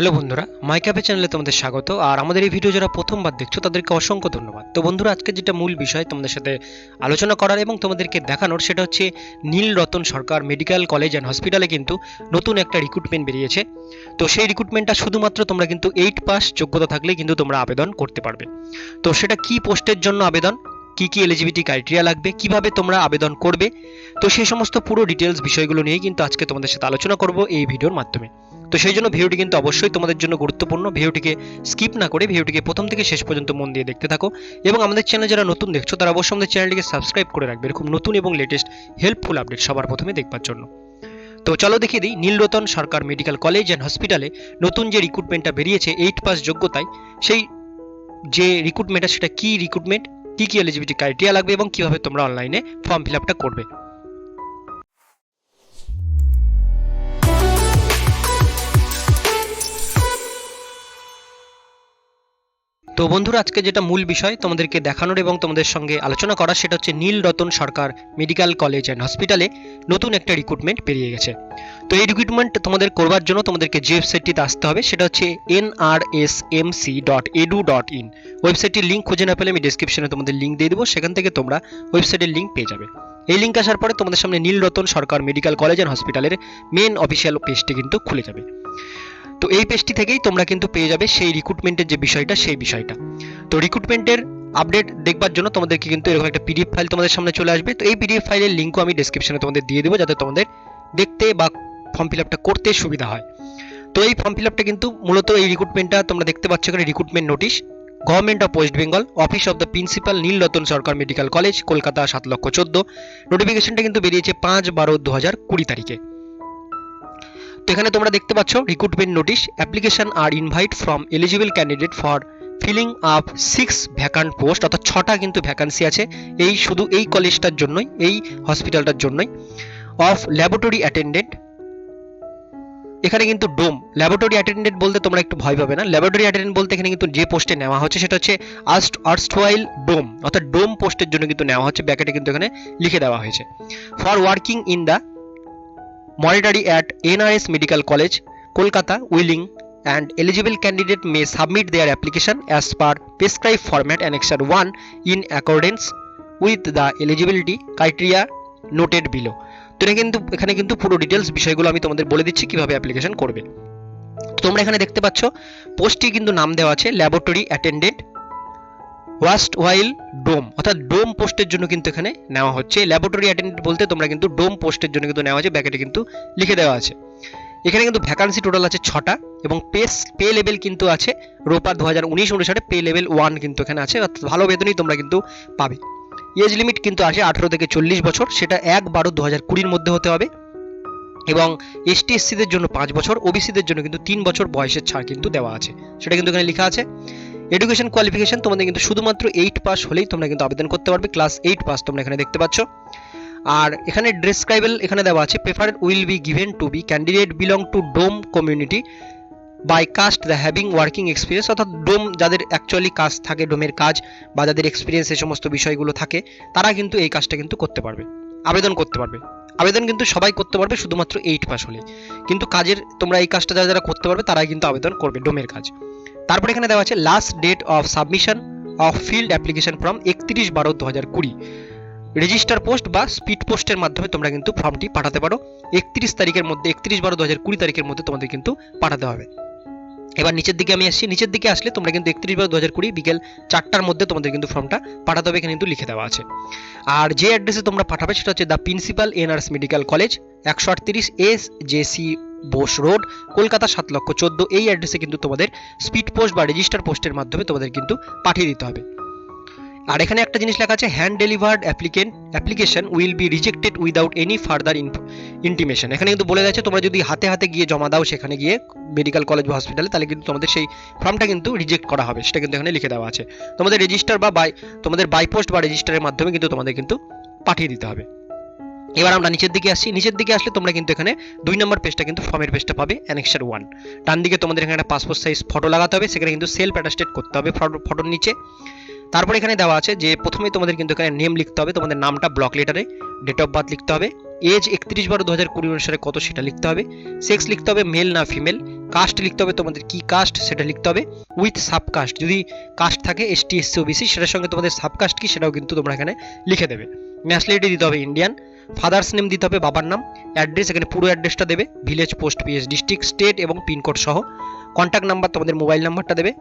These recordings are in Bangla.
হ্যালো বন্ধুরা, মাই ক্যাফে চ্যানেলে তোমাদের স্বাগত, আর আমাদের এই ভিডিও যারা প্রথমবার দেখছ, তাদেরকে অসংখ্য ধন্যবাদ। তো বন্ধুরা, আজকে যেটা মূল বিষয় তোমাদের সাথে আলোচনা করার এবং তোমাদেরকে দেখানোর, সেটা হচ্ছে Nil Ratan Sarkar medical college and হসপিটালে কিন্তু নতুন একটা রিক্রুটমেন্ট বেরিয়েছে। তো সেই রিক্রুটমেন্টটা শুধুমাত্র তোমরা কিন্তু এইট পাস যোগ্যতা থাকলেই কিন্তু তোমরা আবেদন করতে পারবে। তো সেটা কি পোস্টের জন্য আবেদন? কি কি এলিজিবিলিটি ক্রাইটেরিয়া লাগবে? কীভাবে তোমরা আবেদন করবে? তো সেই সমস্ত পুরো ডিটেলস বিষয়গুলো নিয়ে কিন্তু আজকে তোমাদের সাথে আলোচনা করব এই ভিডিওর মাধ্যমে। তো সেই জন্য ভিডিওটি কিন্তু অবশ্যই তোমাদের জন্য গুরুত্বপূর্ণ। ভিডিওটিকে স্কিপ না করে ভিডিওটিকে প্রথম থেকে শেষ পর্যন্ত মন দিয়ে দেখতে থাকো এবং আমাদের চ্যানেল যারা নতুন দেখছ, তারা অবশ্যই আমাদের চ্যানেলটিকে সাবস্ক্রাইব করে রাখবে। এরকম নতুন এবং লেটেস্ট হেল্পফুল আপডেট সবার প্রথমে দেখবার জন্য। তো চলো দেখিয়ে দিই, Nilratan Sarkar medical college and হসপিটালে নতুন যে রিক্রুটমেন্টটা বেরিয়েছে এইট পাস যোগ্যতায়, সেই যে রিক্রুটমেন্টটা সেটা কি রিক্রুটমেন্ট কি কি এলিজিবিলিটি ক্রাইটেরিয়া লাগবে এবং কীভাবে তোমরা অনলাইনে ফর্ম ফিল আপটা করবে। তো বন্ধুরা, আজকে যেটা মূল বিষয় তোমাদেরকে দেখানোর এবং তোমাদের সঙ্গে আলোচনা করা সেটা হচ্ছে Nil Ratan Sarkar medical college and হসপিটালে নতুন একটা রিক্রুটমেন্ট বেরিয়ে গেছে। তো এই রিক্রুটমেন্ট তোমাদের করবার জন্য তোমাদেরকে যে ওয়েবসাইটটিতে আসতে হবে, সেটা হচ্ছে N R S M C dot edu dot in. ওয়েবসাইটটির link খুঁজে না পেলে আমি ডিসক্রিপশনে তোমাদের লিঙ্ক দিয়ে দেবো, সেখান থেকে তোমরা ওয়েবসাইটের লিঙ্ক পেয়ে যাবে। এই লিঙ্ক আসার পরে তোমাদের সামনে Nil Ratan Sarkar medical college and হসপিটালের মেন অফিসিয়াল পেজটি কিন্তু খুলে যাবে। তো এই পেজটি থেকেই তোমরা কিন্তু পেয়ে যাবে সেই রিক্রুটমেন্টের যে বিষয়টা, সেই বিষয়টা। তো রিক্রুটমেন্টের আপডেট দেখবার জন্য তোমাদেরকে কিন্তু এরকম একটা পিডিএফ ফাইল তোমাদের সামনে চলে আসবে। তো এই পিডিএফ ফাইলের লিঙ্কও আমি ডেসক্রিপশনে তোমাদের দিয়ে দেবো যাতে তোমাদের দেখতে বা ফর্ম ফিল আপটা করতে সুবিধা হয়। তো এই ফর্ম ফিল আপটা কিন্তু মূলত এই রিক্রুটমেন্টটা তোমরা দেখতে পাচ্ছ এখানে recruitment notice government of West Bengal office of the principal Nilratan Sarkar medical college Kolkata সাত লক্ষ চোদ্দ। নোটিফিকেশনটা কিন্তু বেরিয়েছে পাঁচ বারো দু হাজার কুড়ি তারিখে। তো এখানে তোমরা দেখতে পাচ্ছ recruitment notice application are invite from eligible candidate for filling up six vacant post অর্থাৎ ছটা কিন্তু ভ্যাকান্সি আছে। এই শুধু এই কলেজটার জন্যই, এই হসপিটালটার জন্যই। অফ ল্যাবরেটরি অ্যাটেন্ডেন্ট এখানে কিন্তু ডোম ল্যাবরেটরি অ্যাটেন্ডেন্ট বলতে তোমরা একটু ভয় পাবে না। ল্যাবরেটরি অ্যাটেন্ডেন্ট বলতে এখানে কিন্তু যে পোস্টে নেওয়া হচ্ছে, সেটা হচ্ছে আস্ট আর্স্টওয়াইল ডোম অর্থাৎ ডোম পোস্টের জন্য কিন্তু নেওয়া হচ্ছে। ব্যাকেটে কিন্তু এখানে লিখে দেওয়া হয়েছে। For working in the mortuary at NRS medical college Kolkata willing and eligible candidate may submit their application as per prescribe format annexure one in accordance with the eligibility criteria noted below তো এটা কিন্তু, এখানে কিন্তু পুরো ডিটেলস বিষয়গুলো আমি তোমাদের বলে দিচ্ছি কীভাবে অ্যাপ্লিকেশন করবে। তোমরা এখানে দেখতে পাচ্ছ পোস্টটি কিন্তু নাম দেওয়া আছে ল্যাবরেটরি অ্যাটেন্ডেন্ট ওয়াস্ট ওয়াইল ডোম অর্থাৎ ডোম পোস্টের জন্য কিন্তু এখানে নেওয়া হচ্ছে। ল্যাবরেটরি অ্যাটেন্ডেন্ট বলতে তোমরা কিন্তু ডোম পোস্টের জন্য কিন্তু নেওয়া হচ্ছে ব্যাকেটে কিন্তু লিখে দেওয়া আছে। এখানে কিন্তু ভ্যাকান্সি টোটাল আছে ছটা এবং পেস পে লেভেল কিন্তু আছে রোপা দু হাজার উনিশ অনুসারে পে লেভেল ওয়ান কিন্তু এখানে আছে, অর্থাৎ ভালো বেতনই তোমরা কিন্তু পাবে। এজ লিমিট কিন্তু আছে আঠেরো থেকে চল্লিশ বছর, সেটা এক বারো দু হাজার কুড়ির মধ্যে হতে হবে এবং এসটি এসসিদের জন্য পাঁচ বছর ওবিসিদের জন্য কিন্তু তিন বছর বয়সের ছাড় কিন্তু দেওয়া আছে। সেটা কিন্তু এখানে লেখা আছে। এডুকেশন কোয়ালিফিকেশন তোমাদের কিন্তু শুধুমাত্র এইট পাস হলেই তোমরা কিন্তু আবেদন করতে পারবে। ক্লাস এইট পাস তোমরা এখানে দেখতে পাচ্ছ। আর এখানে ডেসক্রাইবেল এখানে দেওয়া আছে prefer will be given to be candidate belong to Dom community by caste the having working experience অর্থাৎ ডোম যাদের অ্যাকচুয়ালি কাজ থাকে ডোমের কাজ বা যাদের এক্সপিরিয়েন্স এই সমস্ত বিষয়গুলো থাকে, তারা কিন্তু এই কাজটা কিন্তু করতে পারবে, আবেদন করতে পারবে। আবেদন কিন্তু সবাই করতে পারবে, শুধুমাত্র এইট পাস হলে কিন্তু কাজের তোমরা এই কাজটা যারা যারা করতে পারবে, তারাই কিন্তু আবেদন করবে ডোমের কাজ। তারপরে এখানে দেওয়া আছে last date of submission of field application form একত্রিশ বারো দু হাজার কুড়ি। রেজিস্টার পোস্ট বা স্পিড পোস্টের মাধ্যমে তোমরা কিন্তু ফর্মটি পাঠাতে পারো। একত্রিশ তারিখের মধ্যে, একত্রিশ বারো দু হাজার কুড়ি তারিখের মধ্যে তোমাদের কিন্তু পাঠাতে হবে। এবার নিচের দিকে আমি আসছি। নিচের দিকে আসলে তোমরা কিন্তু একত্রিশ বারো দু হাজার কুড়ি বিকেল চারটার মধ্যে তোমাদের কিন্তু ফর্মটা পাঠাতে হবে। এখানে কিন্তু লিখে দেওয়া আছে। আর যে অ্যাড্রেসে তোমরা পাঠাবে সেটা হচ্ছে the principal NRS medical college একশো আটত্রিশ S J C Bose road, Kolkata সাত লক্ষ চোদ্দ। এই অ্যাড্রেসে কিন্তু তোমাদের স্পিড পোস্ট বা রেজিস্টার পোস্টের মাধ্যমে তোমাদের কিন্তু পাঠিয়ে দিতে হবে। আর এখানে একটা জিনিস লেখা আছে hand delivered applicant application will be rejected without any further intimation এখানে কিন্তু বলে যাচ্ছে তোমরা যদি হাতে হাতে গিয়ে জমা দাও সেখানে গিয়ে মেডিকেল কলেজ বা হসপিটালে তাহলে কিন্তু তোমাদের সেই ফর্মটা কিন্তু রিজেক্ট করা হবে, সেটা কিন্তু এখানে লিখে দেওয়া আছে। তোমাদের রেজিস্টার বা বাই তোমাদের বাইপোস্ট বা রেজিস্টারের মাধ্যমে কিন্তু তোমাদের কিন্তু পাঠিয়ে দিতে হবে। এবার আমরা নিচের দিকে আসছি নিচের দিকে আসলে তোমরা কিন্তু এখানে দুই নম্বর পেজটা কিন্তু ফর্মের পেজটা পাবে অ্যানেক্সার ওয়ান ডান দিকে তোমাদের এখানে একটা পাসপোর্ট সাইজ ফটো লাগাতে হবে, সেখানে কিন্তু সেলফ অ্যাটাস্টেড করতে হবে ফটোর নিচে। তারপর এখানে দেওয়া আছে যে, প্রথমেই তোমাদের কিন্তু এখানে নেম লিখতে হবে, তোমাদের নামটা ব্লক লেটারে ডেট অফ বার্থ লিখতে হবে এজ একত্রিশ বারো দু হাজার কুড়ি অনুসারে কত সেটা লিখতে হবে সেক্স লিখতে হবে মেল না ফিমেল কাস্ট লিখতে হবে তোমাদের কি কাস্ট সেটা লিখতে হবে উইথ সাবকাস্ট যদি কাস্ট থাকে এস এসটি এসসি ওবিসি সেটার সঙ্গে তোমাদের সাবকাস্ট কি সেটাও কিন্তু তোমরা এখানে লিখে দেবে। ন্যাশনালিটি দিতে হবে ইন্ডিয়ান ফাদার্স নেম দিতে হবে বাবার নাম, অ্যাড্রেস, এখানে পুরো অ্যাড্রেসটা দেবে, village post PS district, state এবং পিনকোড সহ। কন্ট্যাক্ট নাম্বার তোমাদের মোবাইল নাম্বারটা দেবে।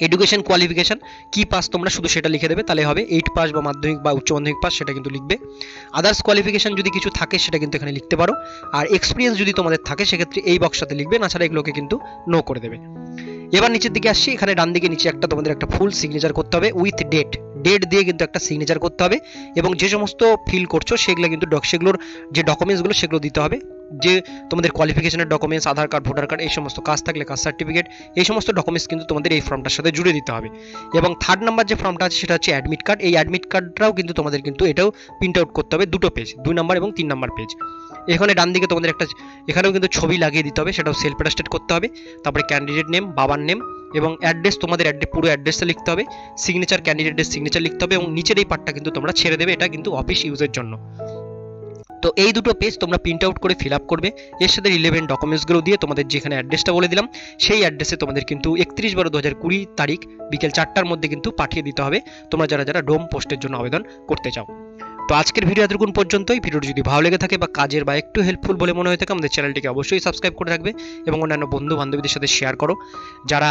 এডুকেশন কোয়ালিফিকেশন, কি পাস তোমরা শুধু সেটা লিখে দেবে, তাহলে হবে এইট পাস বা মাধ্যমিক বা উচ্চ মাধ্যমিক পাস, সেটা কিন্তু লিখবে। আদার্স কোয়ালিফিকেশন যদি কিছু থাকে, সেটা কিন্তু এখানে লিখতে পারো। আর এক্সপিরিয়েন্স যদি তোমাদের থাকে, সেক্ষেত্রে এই বক্সটাতে লিখবে, না ছাড়া এগুলোকে কিন্তু নো করে দেবে। এবার নিচের দিকে আসছি, এখানে ডান দিকে নিচে একটা তোমাদের একটা ফুল সিগনেচার করতে হবে উইথ ডেট ডেট দিয়ে কিন্তু একটা সিগনেচার করতে হবে এবং যে সমস্ত ফিল করছ সেগুলো কিন্তু সেগুলোর যে ডকুমেন্টসগুলো সেগুলো দিতে হবে। যে তোমাদের কোয়ালিফিকেশনের documents Aadhaar card voter card এই সমস্ত কাজ থাকলে কাস্ট সার্টিফিকেট এই সমস্ত ডকুমেন্টস কিন্তু তোমাদের এই ফর্মটার সাথে জুড়ে দিতে হবে। এবং থার্ড নাম্বার যে ফর্মটা আছে সেটা হচ্ছে অ্যাডমিট কার্ড এই অ্যাডমিট কার্ডটাও কিন্তু তোমাদের কিন্তু এটাও প্রিন্ট আউট করতে হবে দুটো পেজ দুই নাম্বার এবং তিন নাম্বার পেজ এখানে ডান দিকে তোমাদের একটা, এখানেও কিন্তু ছবি লাগিয়ে দিতে হবে, সেটাও সেলফ অ্যাটাস্টেড করতে হবে। তারপরে ক্যান্ডিডেট নেম বাবার নেম এবং অ্যাড্রেস তোমাদের অ্যাড্রেস পুরো অ্যাড্রেসটা লিখতে হবে। সিগনেচার ক্যান্ডিডেটের সিগনেচার লিখতে হবে এবং নিচের এই পার্টটা কিন্তু তোমরা ছেড়ে দেবে, এটা কিন্তু অফিস ইউজের জন্য। তো এই দুটো পেজ তোমরা প্রিন্ট আউট করে ফিল আপ করবে। এর সাথে রিলেভেন্ট ডকুমেন্টসগুলো দিয়ে তোমাদের যেখানে অ্যাড্রেসটা বলে দিলাম, সেই অ্যাড্রেসে তোমাদের কিন্তু একত্রিশ বারো দু হাজার কুড়ি তারিখ বিকেল চারটার মধ্যে কিন্তু পাঠিয়ে দিতে হবে। তোমরা যারা যারা ডোম পোস্টের জন্য আবেদন করতে চাও। তো আজকের ভিডিও এতটুকুন পর্যন্তই। ভিডিওটি যদি ভালো লেগে থাকে বা কাজের বা একটু হেল্পফুল বলে মনে হয়ে থাকে, আমাদের চ্যানেলটিকে অবশ্যই সাবস্ক্রাইব করে রাখবে এবং অন্যান্য বন্ধু বান্ধবীদের সাথে শেয়ার করো। যারা